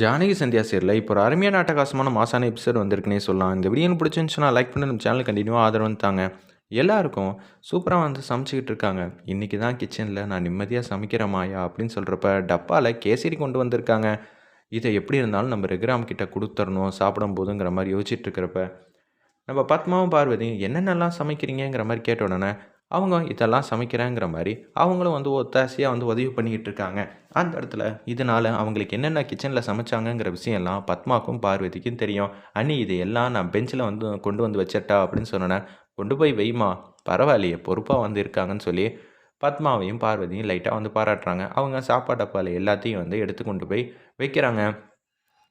ஜானகி சந்தியா சேரில் இப்போ ஒரு அருமையான அட்டகாசமான மாசான எபிசோட் வந்திருக்குன்னே சொல்லலாம். இந்த வீடியோ பிடிச்சிருந்துச்சுன்னா லைக் பண்ணி நம்ம சேனல் கண்டினியூவாக ஆதரவு தாங்க. எல்லாருக்கும் சூப்பராக வந்து சமைச்சிக்கிட்டு இருக்காங்க. இன்றைக்கி தான் கிச்சனில் நான் நிம்மதியாக சமைக்கிறேன் மாயா அப்படின்னு சொல்கிறப்ப டப்பாவில் கேசரி கொண்டு வந்திருக்காங்க. இதை எப்படி இருந்தாலும் நம்ம ரெகுராம் கிட்ட கொடுத்துடணும் சாப்பிடும் போதுங்கிற மாதிரி யோசிச்சுட்டு இருக்கிறப்ப. நம்ம பத்மாவும் பார்வதி என்னென்னலாம் சமைக்கிறீங்கிற மாதிரி கேட்ட உடனே அவங்க இதெல்லாம் சமைக்கிறேங்கிற மாதிரி அவங்களும் வந்து ஒத்தாசையாக வந்து உதவி பண்ணிக்கிட்டு இருக்காங்க. அந்த இடத்துல இதனால் அவங்களுக்கு என்னென்ன கிச்சனில் சமைச்சாங்கங்கிற விஷயம்லாம் பத்மாக்கும் பார்வதிக்கும் தெரியும். அண்ணி இது எல்லாம் நான் பெஞ்சில் வந்து கொண்டு வந்து வச்சிட்டா அப்படின்னு சொன்னேன் கொண்டு போய் வைமா பரவாயில்லையே பொறுப்பாக வந்து இருக்காங்கன்னு சொல்லி. பத்மாவையும் பார்வதியும் லைட்டாக வந்து பாராட்டுறாங்க. அவங்க சாப்பாடு டப்பாவில் எல்லாத்தையும் வந்து எடுத்து கொண்டு போய் வைக்கிறாங்க.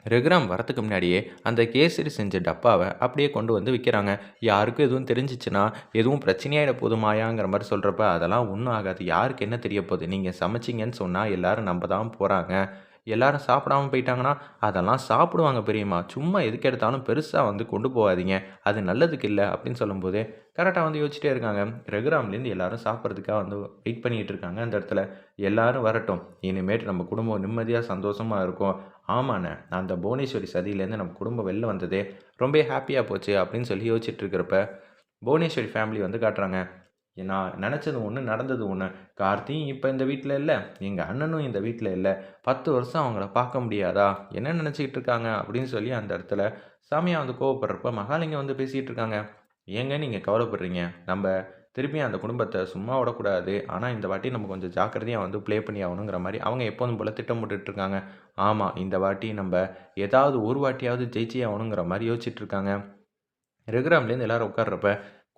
ரகுராம் வரத்துக்கு முன்னாடியே அந்த கேசரி செஞ்ச டப்பாவை அப்படியே கொண்டு வந்து விற்கிறாங்க யாருக்கும் எதுவும் தெரிஞ்சிச்சுன்னா எதுவும் பிரச்சனையாயிட போதுமாயாங்கிற மாதிரி சொல்கிறப்ப அதெல்லாம் ஒன்றும் ஆகாது. யாருக்கு என்ன தெரிய போகுது? நீங்கள் சமைச்சிங்கன்னு சொன்னால் எல்லோரும் நம்ப தான் போகிறாங்க எல்லாரும் சாப்பிடாம போயிட்டாங்கன்னா அதெல்லாம் சாப்பிடுவாங்க பெரியம்மா. சும்மா எதுக்கு எடுத்தாலும் பெருசாக வந்து கொண்டு போகாதீங்க. அது நல்லதுக்கு இல்லை அப்படின்னு சொல்லும்போது கரெக்டாக வந்து யோசிச்சிட்டே இருக்காங்க. ரகுராம்லேருந்து எல்லாரும் சாப்பிட்றதுக்காக வந்து வெயிட் பண்ணிகிட்டு இருக்காங்க அந்த இடத்துல. எல்லாரும் வரட்டும். இனிமேட்டு நம்ம குடும்பம் நிம்மதியாக சந்தோஷமாக இருக்கும். ஆமாண்ணே நான் அந்த புவனேஸ்வரி சதியிலேருந்து நம்ம குடும்பம் வெளில வந்ததே ரொம்ப ஹாப்பியாக போச்சு அப்படின்னு சொல்லி யோசிச்சுட்டு இருக்கிறப்ப புவனேஸ்வரி ஃபேமிலி வந்து காட்டுறாங்க. நான் நினச்சது ஒன்று நடந்தது ஒன்று கார்த்தியும் இப்போ இந்த வீட்டில் இல்லை. எங்கள் அண்ணனும் இந்த வீட்டில் இல்லை. பத்து வருஷம் அவங்கள பார்க்க முடியாதா? என்ன நினச்சிக்கிட்டு இருக்காங்க? அப்படின்னு சொல்லி அந்த இடத்துல சாமியாக வந்து கோவப்படுறப்ப மகாலிங்கம் வந்து பேசிகிட்டு இருக்காங்க. ஏங்க நீங்கள் கவலைப்படுறீங்க? நம்ம திருப்பி அந்த குடும்பத்தை சும்மா விடக்கூடாது. ஆனால் இந்த வாட்டி நம்ம கொஞ்சம் ஜாக்கிரதையாக வந்து ப்ளே பண்ணி ஆகணுங்கிற மாதிரி அவங்க எப்போதும் போல் திட்டம் போட்டுட்ருக்காங்க ஆமாம் இந்த வாட்டி நம்ம ஏதாவது ஒரு வாட்டியாவது ஜெயிச்சே ஆகணுங்கிற மாதிரி யோசிச்சுட்ருக்காங்க ரெகுராம்லேருந்து எல்லோரும் உட்கார்றப்ப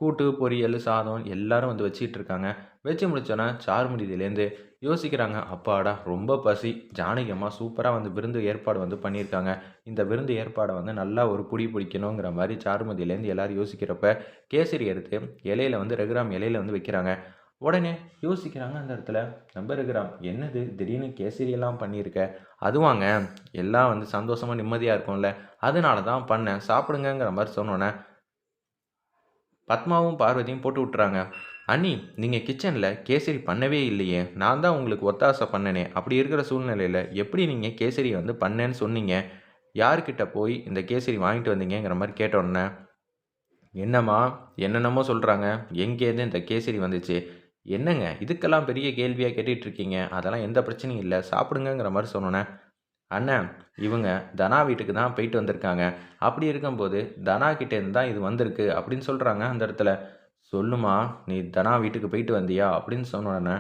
கூட்டு பொரியல் சாதம் எல்லாரும் வந்து வச்சுக்கிட்டு இருக்காங்க வச்சு முடிச்சோன்னே சாருமுடியிலேருந்து யோசிக்கிறாங்க அப்பாடா ரொம்ப பசி. ஜானகியம்மா சூப்பராக வந்து விருந்து ஏற்பாடு வந்து பண்ணியிருக்காங்க இந்த விருந்து ஏற்பாடை வந்து நல்லா ஒரு புடி பிடிக்கணுங்கிற மாதிரி சாருமதியிலேருந்து எல்லோரும் யோசிக்கிறப்ப கேசரி எடுத்து இலையில வந்து ரெகுராம் இலையில வந்து வைக்கிறாங்க. உடனே யோசிக்கிறாங்க அந்த இடத்துல நம்ம ரெகுராம் என்னது திடீர்னு கேசரியெல்லாம் பண்ணியிருக்க அதுவாங்க எல்லாம் வந்து சந்தோஷமாக நிம்மதியாக இருக்கும்ல. அதனால தான் பண்ணேன் சாப்பிடுங்கங்கிற மாதிரி சொன்னோன்னே பத்மாவும் பார்வதியும் போட்டு விட்றாங்க அண்ணி நீங்கள் கிச்சனில் கேசரி பண்ணவே இல்லையே. நான் தான் உங்களுக்கு ஒத்தாசை பண்ணனே. அப்படி இருக்கிற சூழ்நிலையில் எப்படி நீங்கள் கேசரி வந்து பண்ணேன்னு சொன்னீங்க? யார்கிட்ட போய் இந்த கேசரி வாங்கிட்டு வந்தீங்கிற மாதிரி கேட்டோன்னே. என்னம்மா என்னென்னமோ சொல்கிறாங்க எங்கேருந்து இந்த கேசரி வந்துச்சு? என்னங்க இதுக்கெல்லாம் பெரிய கேள்வியாக கேட்டுட்ருக்கீங்க அதெல்லாம் எந்த பிரச்சனையும் இல்லை. சாப்பிடுங்கிற மாதிரி சொன்னோன்னே. அண்ணன் இவங்க தனா வீட்டுக்கு தான் போயிட்டு வந்திருக்காங்க. அப்படி இருக்கும்போது தனா கிட்டேருந்து தான் இது வந்திருக்கு அப்படின்னு சொல்கிறாங்க அந்த இடத்துல. சொல்லுமா நீ தனா வீட்டுக்கு போயிட்டு வந்தியா அப்படின்னு சொன்ன உடனே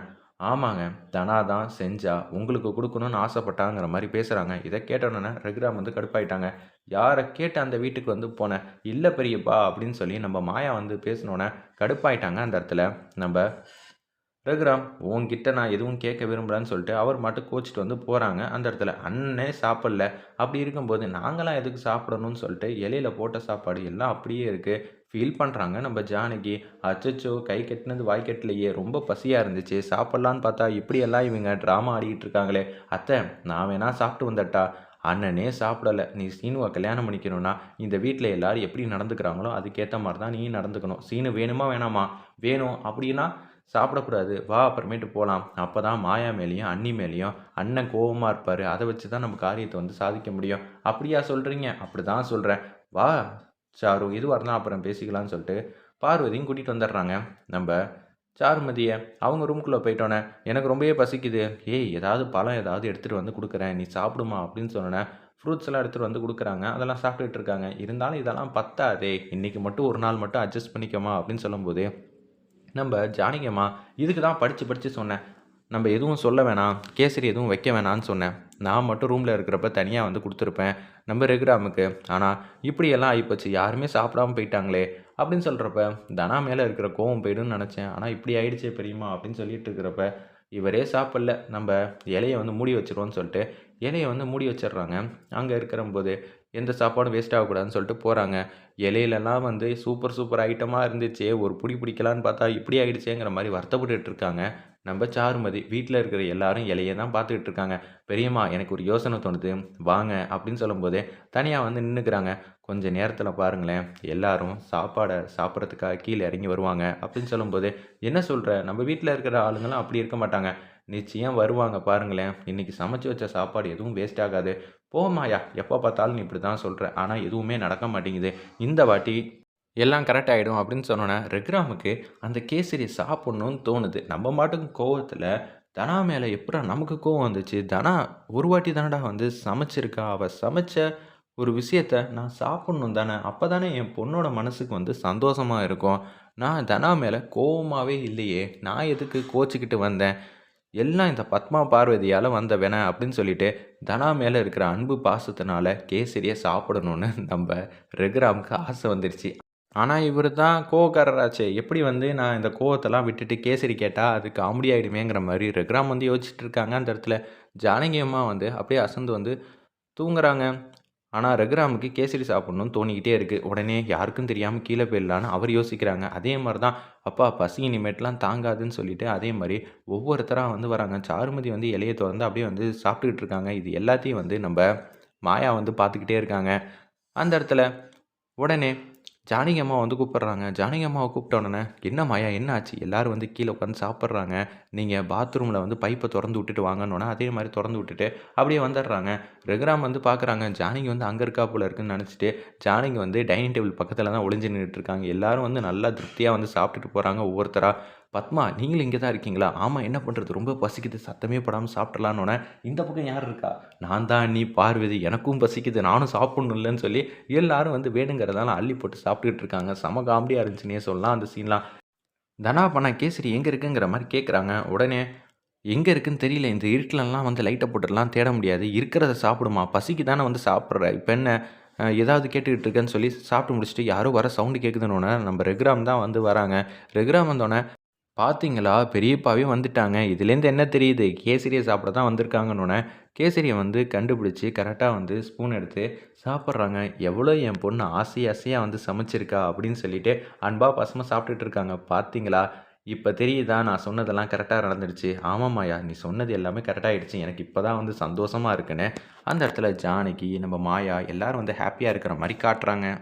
ஆமாங்க தனா தான் செஞ்சா உங்களுக்கு கொடுக்கணும்னு ஆசைப்பட்டாங்கிற மாதிரி பேசுகிறாங்க இதை கேட்ட உடனே ரகுராம் வந்து கடுப்பாயிட்டாங்க. யாரை கேட்டு அந்த வீட்டுக்கு வந்து போனேன் இல்லை பெரியப்பா அப்படின்னு சொல்லி நம்ம மாயா வந்து பேசினோன்னே கடுப்பாயிட்டாங்க அந்த இடத்துல. நம்ம ரகுராம் உன்கிட்ட நான் எதுவும் கேட்க விரும்புகிறேன்னு சொல்லிட்டு அவர் மட்டும் கோச்சிட்டு வந்து போகிறாங்க அந்த இடத்துல. அண்ணனே சாப்பிடல. அப்படி இருக்கும்போது நாங்களாம் எதுக்கு சாப்பிடணும்னு சொல்லிட்டு இலையில போட்ட சாப்பாடு எல்லாம் அப்படியே இருக்குது ஃபீல் பண்ணுறாங்க நம்ம ஜானகி. அச்சச்சோ கை கட்டினது வாய் கட்டலையே. ரொம்ப பசியாக இருந்துச்சு. சாப்பிட்லான்னு பார்த்தா இப்படியெல்லாம் இவங்க ட்ராமா ஆடிக்கிட்டு இருக்காங்களே. அத்தை நான் வேணா சாப்பிட்டு வந்தட்டா. அண்ணனே சாப்பிடலை. நீ சீனுவை கல்யாணம் பண்ணிக்கணும்னா இந்த வீட்டில் எல்லோரும் எப்படி நடந்துக்கிறாங்களோ அதுக்கேற்ற மாதிரி தான் நீ நடந்துக்கணும். சீனு வேணுமா வேணாமா? வேணும். அப்படின்னா சாப்பிடக்கூடாது. வா அப்புறமேட்டு போகலாம் அப்போ தான் மாயா மேலேயும் அண்ணி மேலேயும் அண்ணன் கோபமாக இருப்பார். அதை வச்சு தான் நம்ம காரியத்தை வந்து சாதிக்க முடியும். அப்படியா சொல்கிறீங்க அப்படி தான் சொல்கிறேன் வா சாரு இதுவாக இருந்தால் அப்புறம் பேசிக்கலாம்னு சொல்லிட்டு பார்வதியும் கூட்டிகிட்டு வந்துடுறாங்க. நம்ம சாருமதியை அவங்க ரூம்குள்ளே போயிட்டோன்னே எனக்கு ரொம்பவே பசிக்குது. ஏய் ஏதாவது பழம் ஏதாவது எடுத்துகிட்டு வந்து கொடுக்குறேன். நீ சாப்பிடுமா? அப்படின்னு சொன்னேன் ஃப்ரூட்ஸ் எல்லாம் எடுத்துகிட்டு வந்து கொடுக்குறாங்க. அதெல்லாம் சாப்பிட்டுட்டு இருக்காங்க. இருந்தாலும் இதெல்லாம் பத்தாதே. இன்றைக்கி மட்டும் ஒரு நாள் மட்டும் அட்ஜஸ்ட் பண்ணிக்கோமா? அப்படின்னு சொல்லும்போது நம்ம ஜானகியம்மா இதுக்கு தான் படித்து படித்து சொன்னேன். நம்ம எதுவும் சொல்ல வேணாம் கேசரி எதுவும் வைக்க வேணான்னு சொன்னேன். நான் மட்டும் ரூமில் இருக்கிறப்ப தனியாக வந்து கொடுத்துருப்பேன் நம்ம ரெகுராமுக்கு. ஆனால் இப்படியெல்லாம் ஆகிப்போச்சு யாருமே சாப்பிடாம போயிட்டாங்களே அப்படின்னு சொல்கிறப்ப தனா மேலே இருக்கிற கோவம் போயிடும்னு நினச்சேன். ஆனால் இப்படி ஆயிடுச்சே பெரியமா அப்படின்னு சொல்லிட்டு இருக்கிறப்ப இவரே சாப்பிடல நம்ம இலையை வந்து மூடி வச்சிருவோன்னு சொல்லிட்டு இலையை வந்து மூடி வச்சிடுறாங்க. அங்கே இருக்கிற போது எந்த சாப்பாடும் வேஸ்ட் ஆகக்கூடாதுன்னு சொல்லிட்டு போகிறாங்க இலையிலலாம் வந்து சூப்பர் சூப்பர் ஐட்டமாக இருந்துச்சு ஒரு பிடி பிடிக்கலான்னு பார்த்தா இப்படி ஆகிடுச்சேங்கிற மாதிரி வருத்தப்பட்டுட்டு இருக்காங்க. நம்ம சாருமதி வீட்டில் இருக்கிற எல்லாரும் இலையை தான் பார்த்துக்கிட்டு இருக்காங்க. பெரியம்மா எனக்கு ஒரு யோசனை தோணுது. வாங்க அப்படின்னு சொல்லும்போது தனியாக வந்து நின்றுக்கிறாங்க கொஞ்சம் நேரத்தில் பாருங்களேன் எல்லாரும் சாப்பாடை சாப்பிட்றதுக்காக கீழே இறங்கி வருவாங்க அப்படின்னு சொல்லும்போது என்ன சொல்கிற நம்ம வீட்டில் இருக்கிற ஆளுங்களாம் அப்படி இருக்க மாட்டாங்க. நிச்சயம் வருவாங்க பாருங்களேன். இன்றைக்கி சமைச்சு வச்ச சாப்பாடு எதுவும் வேஸ்ட் ஆகாது. போமாயா எப்போ பார்த்தாலும் நீ இப்படி தான் சொல்கிற ஆனால் எதுவுமே நடக்க மாட்டேங்குது. இந்த வாட்டி எல்லாம் கரெக்ட் ஆகிடும் அப்படின்னு சொன்னோன்னே ரெக்ராமுக்கு அந்த கேசரி சாப்பிட்ணுன்னு தோணுது. நம்ம மாட்டுக்கு கோவத்தில் தனா மேலே எப்படா நமக்கு கோவம் வந்துச்சு? தனா ஒரு வாட்டி தானடா வந்து சமைச்சிருக்கா? அவள் சமைச்ச ஒரு விஷயத்த நான் சாப்பிட்ணும் தானே? அப்போ தானே என் பொண்ணோட மனசுக்கு வந்து சந்தோஷமாக இருக்கும். நான் தனா மேலே கோவமாகவே இல்லையே. நான் எதுக்கு கோச்சிக்கிட்டு வந்தேன்? எல்லாம் இந்த பத்மா பார்வதியால் வந்தவன அப்படின்னு சொல்லிட்டு தனா மேலே இருக்கிற அன்பு பாசத்தினால கேசரியை சாப்பிடணும்னு நம்ம ரெகுராமுக்கு ஆசை வந்துருச்சு. ஆனால் இவர் தான் கோவக்காரராச்சே. எப்படி வந்து நான் இந்த கோவத்தெல்லாம் விட்டுட்டு கேசரி கேட்டால் அது காமெடி ஆகிடுமேங்கிற மாதிரி ரெகுராம் வந்து யோசிச்சுட்டு இருக்காங்க. அந்த இடத்துல ஜானகி அம்மா வந்து அப்படியே அசந்து வந்து தூங்குறாங்க. ஆனால் ரகுராமுக்கு கேசரி சாப்பிட்ணுன்னு தோணிக்கிட்டே இருக்குது உடனே யாருக்கும் தெரியாமல் கீழே போயிடலான்னு அவர் யோசிக்கிறாங்க. அதே மாதிரி தான் அப்பா பசி இனிமேட்லாம் தாங்காதுன்னு சொல்லிட்டு அதே மாதிரி ஒவ்வொருத்தராக வந்து வராங்க. சாருமதி வந்து இலையை திறந்து அப்படியே வந்து சாப்பிட்டுக்கிட்டு இருக்காங்க. இது எல்லாத்தையும் வந்து நம்ம மாயா வந்து பார்த்துக்கிட்டே இருக்காங்க. அந்த இடத்துல உடனே ஜானகி அம்மா வந்து கூப்பிட்றாங்க. ஜானகி அம்மாவை கூப்பிட்ட உடனே என்ன மாயா என்ன ஆச்சு எல்லோரும் வந்து கீழே உட்காந்து சாப்பிட்றாங்க. நீங்கள் பாத்ரூமில் வந்து பைப்பை திறந்து விட்டுட்டு வாங்கன்னொன்னே அதே மாதிரி திறந்து விட்டுட்டு அப்படியே வந்துடுறாங்க. ரெகுராம் வந்து பார்க்குறாங்க ஜானகி வந்து அங்கே இருக்கா போல இருக்குன்னு நினச்சிட்டு ஜானகி வந்து டைனிங் டேபிள் பக்கத்தில் தான் ஒளிஞ்சு நின்றுட்டு இருக்காங்க. வந்து நல்லா திருப்தியாக வந்து சாப்பிட்டுட்டு போகிறாங்க ஒவ்வொருத்தராக பத்மா நீங்களும் இங்கே தான் இருக்கீங்களா? ஆமாம் என்ன பண்ணுறது ரொம்ப பசிக்குது சத்தமே படாமல் சாப்பிட்றலான்னொன்னே இந்த பக்கம் யார் இருக்கா? நான் தான் நீ பார்வதி எனக்கும் பசிக்குது நானும் சாப்பிட்ணும் இல்லைன்னு சொல்லி எல்லாரும் வந்து வேணுங்கிறதால அள்ளி போட்டு சாப்பிட்டுக்கிட்டு இருக்காங்க. செம காமெடியாக இருந்துச்சுன்னே சொல்லலாம் அந்த சீன்லாம் தனா பண்ணா கேசரி எங்கே இருக்குங்கிற மாதிரி கேட்குறாங்க உடனே எங்கே இருக்குன்னு தெரியல இந்த இருட்டிலலாம் வந்து லைட்டை போட்டுடலாம் தேட முடியாது. இருக்கிறத சாப்பிடுமா? பசிக்கு தானே வந்து சாப்பிட்ற? இப்போ என்ன ஏதாவது கேட்டுக்கிட்டு இருக்கேன்னு சொல்லி சாப்பிட்டு முடிச்சுட்டு யாரோ வர சவுண்டு கேட்குதுன்னு நம்ம ரெகுராம் தான் வந்து வராங்க. ரெகுராம் வந்தோடனே பார்த்தீங்களா பெரியப்பாவே வந்துட்டாங்க. இதுலேருந்து என்ன தெரியுது? கேசரியை சாப்பிட தான் வந்திருக்காங்கன்னொன்னே கேசரியை வந்து கண்டுபிடிச்சி கரெக்டாக வந்து ஸ்பூன் எடுத்து சாப்பிட்றாங்க. எவ்வளோ என் பொண்ணு ஆசை ஆசையாக வந்து சமைச்சிருக்கா அப்படின்னு சொல்லிட்டு அன்பா பசமாக சாப்பிட்டுட்டு இருக்காங்க. பார்த்தீங்களா இப்போ தெரியுதா? நான் சொன்னதெல்லாம் கரெக்டாக நடந்துடுச்சு. ஆமாம்மாயா நீ சொன்னது எல்லாமே கரெக்டாகிடுச்சு எனக்கு இப்போ தான் வந்து சந்தோஷமாக இருக்குன்னு. அந்த இடத்துல ஜானகி நம்ம மாயா எல்லோரும் வந்து ஹாப்பியாக இருக்கிற மாதிரி காட்டுறாங்க.